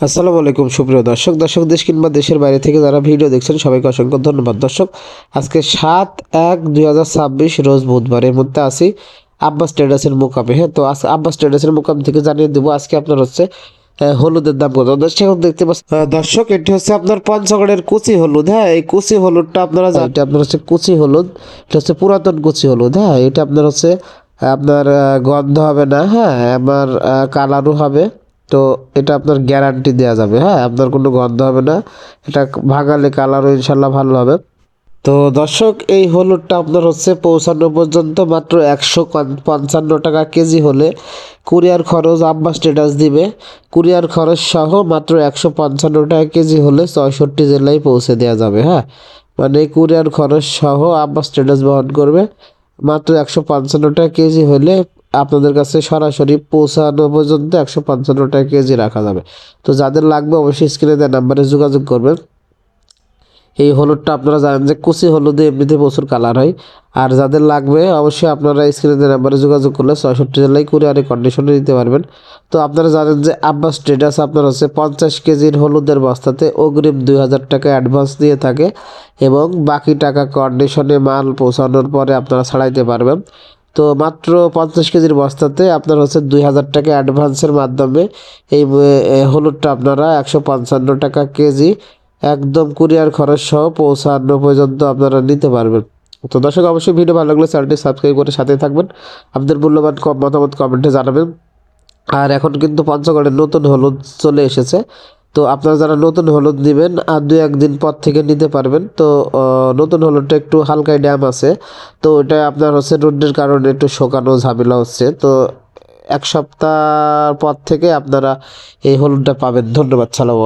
আসসালামু আলাইকুম, সুপ্রিয় দর্শক। দর্শক, দেশ কিংবা দেশের বাইরে থেকে যারা ভিডিও দেখছেন, সবাইকে অসংখ্য ধন্যবাদ। দর্শক, আজকে সাত এক দুই হাজার ছাব্বিশ রোজ বুধবার। এর মধ্যে আসি আব্বাস ট্রেডার্সের মোকামে। হ্যাঁ তো আব্বাস ট্রেডার্সের মোকাম থেকে জানিয়ে দেবো, আজকে আপনার হচ্ছে হলুদের দাম কত? দর্শক দেখতে পাচ্ছেন দর্শক, এটি হচ্ছে আপনার পঞ্চগড়ের কুচি হলুদ। হ্যাঁ এই কুচি হলুদটা আপনারা এটা আপনার হচ্ছে কুচি হলুদ, এটা হচ্ছে পুরাতন কুচি হলুদ। হ্যাঁ এটা আপনার হচ্ছে, আপনার গন্ধ হবে না। হ্যাঁ আমার কালারও হবে। তো এটা আপনার গ্যারান্টি দেওয়া যাবে হ্যাঁ? আপনার কোনো গন্ধ হবে না। এটা ভাগালে কালারও ইনশাল্লাহ ভালো হবে। তো দর্শক, এই হলুদটা আপনার হচ্ছে পৌঁছানো পর্যন্ত মাত্র একশো পঞ্চান্ন টাকা কেজি হলে কুরিয়ার খরচ আব্বাস স্টেটাস দিবে। কুরিয়ার খরচ সহ মাত্র একশো পঞ্চান্ন টাকা কেজি হলে ছয়ষট্টি জেলায় পৌঁছে দেওয়া যাবে হ্যাঁ? মানে কুরিয়ার খরচ সহ আব্বাস স্টেটাস বহন করবে। মাত্র একশো পঞ্চান্ন টাকা কেজি হলে আপনাদের কাছে সরাসরি পৌঁছানো পর্যন্ত একশো পঞ্চান্ন টাকা কেজি রাখা যাবে। তো যাদের লাগবে অবশ্যই স্ক্রিনে দেওয়া নাম্বারে যোগাযোগ করবেন। এই হলুদটা আপনারা জানেন যে কুচি হলুদে এমনিতে প্রচুর কালার হয়। আর যাদের লাগবে অবশ্যই আপনারা স্ক্রিনে নাম্বারে যোগাযোগ করলে ছয়ষট্টি জেলায় কুরিয়ারে কন্ডিশনে নিতে পারবেন। তো আপনারা জানেন যে আব্বাস স্টেটাস আপনার হচ্ছে পঞ্চাশ কেজির হলুদের বস্তাতে অগ্রিম দুই হাজার টাকা অ্যাডভান্স দিয়ে থাকে এবং বাকি টাকা কন্ডিশনে মাল পৌঁছানোর পরে আপনারা ছাড়াইতে পারবেন। তো মাত্র পঞ্চাশ কেজির বস্তাতে আপনার হচ্ছে দুই হাজার টাকা অ্যাডভান্সের মাধ্যমে এই হলুদটা আপনারা একশো পঞ্চান্ন টাকা কেজি একদম কুরিয়ার খরচ সহ পৌঁছানো পর্যন্ত আপনারা নিতে পারবেন। তো দর্শক, অবশ্যই ভিডিও ভালো লাগলে চ্যানেলটি সাবস্ক্রাইব করে সাথে থাকবেন। আপনাদের মূল্যবান মতামত কমেন্টে জানাবেন। আর এখন কিন্তু পঞ্চগড়ের নতুন হলুদ চলে এসেছে। তো আপনারা যারা নতুন হলুদ নেবেন আর দু একদিন পর থেকে নিতে পারবেন, তো নতুন হলুদটা একটু হালকাই ড্যাম আছে, তো ওটা আপনার হচ্ছে রোডের কারণে একটু শোকানো ঝামেলা হচ্ছে, তো এক সপ্তাহ পর থেকে আপনারা এই হলুদটা পাবেন। ধন্যবাদ, সালাম